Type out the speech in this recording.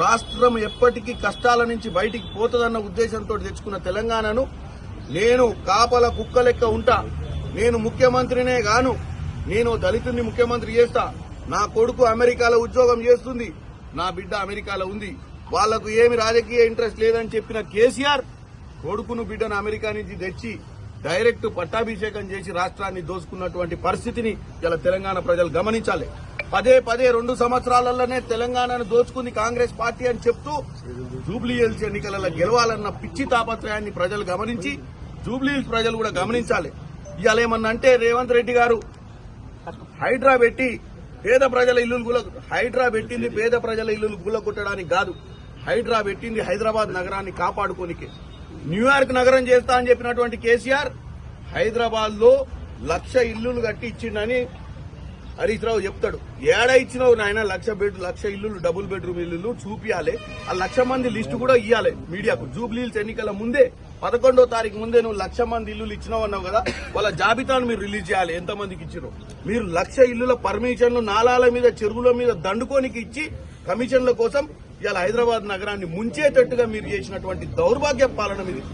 రాష్ట్రం ఎప్పటికీ కష్టాల నుంచి బయటికి పోతుందన్న ఉద్దేశంతో తెచ్చుకున్న తెలంగాణను నేను కాపల కుక్క లెక్క ఉంటా. నేను ముఖ్యమంత్రినే గాను. నేను దళితుడిని ముఖ్యమంత్రి చేస్తా. నా కొడుకు అమెరికాలో ఉద్యోగం చేస్తుంది. నా బిడ్డ అమెరికాలో ఉంది. వాళ్ళకు ఏమి రాజకీయ ఇంట్రెస్ట్ లేదని చెప్పిన కేసీఆర్ కొడుకును బిడ్డను అమెరికా నుంచి తెచ్చి డైరెక్ట్ పట్టాభిషేకం చేసి రాష్ట్రాన్ని దోసుకున్నటువంటి పరిస్థితిని ఇలా తెలంగాణ ప్రజలు గమనించాలి. పదే పదే రెండు సంవత్సరాలలోనే తెలంగాణను దోచుకుంది కాంగ్రెస్ పార్టీ అని చెప్తూ జూబ్లీ హిల్స్ ఎన్నికలలో గెలవాలన్న పిచ్చి తాపత్రయాన్ని ప్రజలు గమనించి జూబ్లీ హిల్స్ ప్రజలు కూడా గమనించాలి. ఇవాళ ఏమన్నా అంటే రేవంత్ రెడ్డి గారు హైడ్రా పెట్టి పేద ప్రజల ఇల్లులు గుల హైడ్రా పెట్టింది పేద ప్రజల ఇల్లులు గులగొట్టడానికి కాదు. హైడ్రా పెట్టింది హైదరాబాద్ నగరాన్ని కాపాడుకోనికే. న్యూయార్క్ నగరం చేస్తా అని చెప్పినటువంటి కేసీఆర్ హైదరాబాద్లో లక్ష ఇల్లులు కట్టి ఇచ్చిండని హరీష్ రావు చెప్తాడు ఏడా ఇచ్చినావు నాయన? లక్ష బెడ్ లక్ష ఇల్లులు డబుల్ బెడ్రూమ్ ఇల్లులు చూపియాలి. ఆ లక్ష మంది లిస్టు కూడా ఇవ్వాలి మీడియాకు. జూబ్లీల్స్ ఎన్నికల ముందే పదకొండో తారీఖు ముందే నువ్వు లక్ష మంది ఇల్లులు ఇచ్చినావు అన్నావు కదా వాళ్ళ జాబితాను మీరు రిలీజ్ చేయాలి. ఎంత మందికి ఇచ్చినావు మీరు లక్ష ఇల్లుల పర్మిషన్లు నాలాల మీద చెరువుల మీద దండుకోనికి ఇచ్చి కమిషన్ల కోసం ఇవాళ హైదరాబాద్ నగరాన్ని ముంచేటట్టుగా మీరు చేసినటువంటి దౌర్భాగ్య పాలన మీది.